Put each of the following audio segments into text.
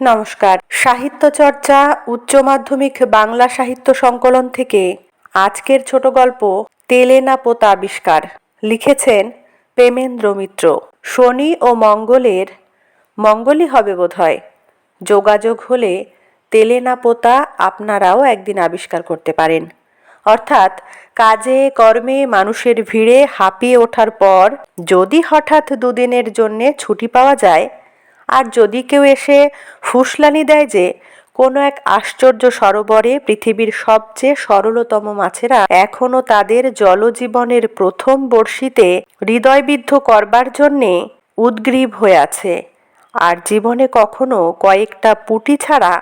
নমস্কার। সাহিত্য চর্চা, উচ্চ মাধ্যমিক বাংলা সাহিত্য সংকলন থেকে আজকের ছোট গল্প তেলে না পোতা আবিষ্কার। লিখেছেন প্রেমেন্দ্র মিত্র। শনি ও মঙ্গলের মঙ্গলই হবে বোধহয়। যোগাযোগ হলে তেলে না পোতা আপনারাও একদিন আবিষ্কার করতে পারেন। অর্থাৎ কাজে, কর্মে, মানুষের ভিড়ে হাঁপিয়ে ওঠার পর যদি হঠাৎ দুদিনের জন্যে ছুটি পাওয়া যায় আর যদি কেউ এসে ফুসলানি দেয় যে, কোনো এক আশ্চর্য সরোবরে পৃথিবীর সবচেয়ে সরলতম মাছেরা এখনও তাদের জলজীবনের প্রথম বর্ষিতে হৃদয়বিদ্ধ করবার জন্যে উদ্গ্রীব হয়ে আছে। আর জীবনে কখনো কয়েকটা পুঁটি ছাড়া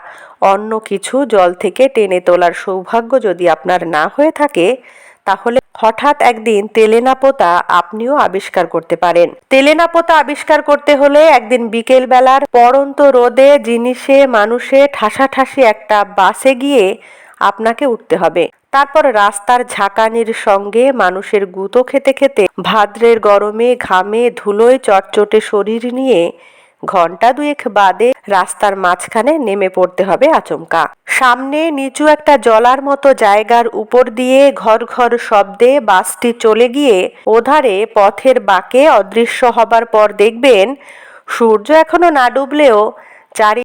অন্য কিছু জল থেকে টেনে তোলার সৌভাগ্য যদি আপনার না হয়ে থাকে তাহলে হঠাৎ একদিন তেলেনা পোতা আপনিও আবিষ্কার করতে পারেন। তেলেনা পোতা আবিষ্কার করতে হলে একদিন বিকেল বেলার পড়ন্ত রোদে জিনিসে, মানুষে ঠাসাঠাসি একটা বাসে গিয়ে আপনাকে উঠতে হবে। তারপর রাস্তার ঝাঁকানির সঙ্গে মানুষের গুঁতো খেতে খেতে ভাদ্রের গরমে ঘামে ধুলোয় চটচটে শরীর নিয়ে ঘণ্টা দুয়েক বাদে রাস্তার মাঝখানে নেমে পড়তে হবে আচমকা। সামনে নিচু একটা জলার মতো জায়গার উপর দিয়ে ঘর ঘর শব্দে বাসটি চলে গিয়ে ওধারে পথের বাঁকে অদৃশ্য হবার পর দেখবেন সূর্য এখনও না ডুবলেও চারি